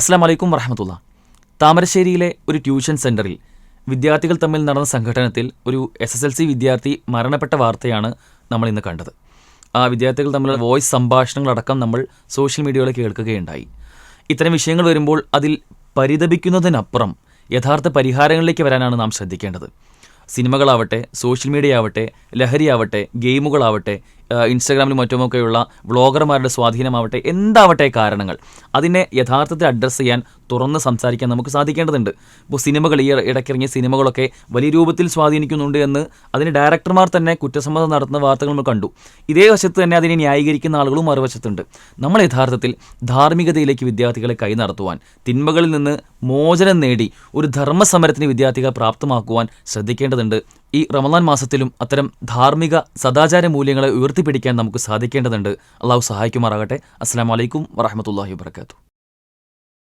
അസ്സാം വലൈക്കും വറഹമത്തുള്ള. താമരശ്ശേരിയിലെ ഒരു ട്യൂഷൻ സെന്ററിൽ വിദ്യാർത്ഥികൾ തമ്മിൽ നടന്ന സംഘടനത്തിൽ ഒരു എസ് എസ് എൽ സി വിദ്യാർത്ഥി മരണപ്പെട്ട വാർത്തയാണ് നമ്മൾ ഇന്ന് കണ്ടത്. ആ വിദ്യാർത്ഥികൾ തമ്മിലുള്ള വോയിസ് സംഭാഷണങ്ങളടക്കം നമ്മൾ സോഷ്യൽ മീഡിയകളിൽ കേൾക്കുകയുണ്ടായി. ഇത്തരം വിഷയങ്ങൾ വരുമ്പോൾ അതിൽ പരിതപിക്കുന്നതിനപ്പുറം യഥാർത്ഥ പരിഹാരങ്ങളിലേക്ക് വരാനാണ് നാം ശ്രദ്ധിക്കേണ്ടത്. സിനിമകളാവട്ടെ സോഷ്യൽ മീഡിയ ആവട്ടെ ലഹരിയാവട്ടെ ഗെയിമുകളാവട്ടെ ഇൻസ്റ്റാഗ്രാമിലും മറ്റുമൊക്കെയുള്ള വ്ളോഗർമാരുടെ സ്വാധീനമാവട്ടെ എന്താവട്ടെ കാരണങ്ങൾ. അതിനെ യഥാർത്ഥത്തിൽ അഡ്രസ്സ് ചെയ്യാൻ തുറന്ന് സംസാരിക്കാൻ നമുക്ക് സാധിക്കേണ്ടതുണ്ട്. ഇപ്പോൾ സിനിമകൾ ഈ ഇടയ്ക്കിറങ്ങിയ സിനിമകളൊക്കെ വലിയ രൂപത്തിൽ സ്വാധീനിക്കുന്നുണ്ട് എന്ന് അതിന് ഡയറക്ടർമാർ തന്നെ കുറ്റസമ്മതം നടത്തുന്ന വാർത്തകൾ നമ്മൾ കണ്ടു. ഇതേ വശത്ത് തന്നെ അതിനെ ന്യായീകരിക്കുന്ന ആളുകളും മറുവശത്തുണ്ട്. നമ്മൾ യഥാർത്ഥത്തിൽ ധാർമ്മികതയിലേക്ക് വിദ്യാർത്ഥികളെ കൈ നടത്തുവാൻ തിന്മകളിൽ നിന്ന് മോചനം നേടി ഒരു ധർമ്മസമരത്തിന് വിദ്യാർത്ഥികളെ പ്രാപ്തമാക്കുവാൻ ശ്രദ്ധിക്കേണ്ടതുണ്ട് ഈ റമദാൻ മാസത്തിലും അത്തരം ധാർമ്മിക സദാചാര മൂല്യങ്ങളെ ഉയർത്തിപ്പിടിക്കാൻ നമുക്ക് സാധിക്കേണ്ടതുണ്ട്. അള്ളാഹു സഹായിക്കുമാറാകട്ടെ. അസ്സാം വലൈക്കും വറഹമത്തല്ലാഹി വാത്തു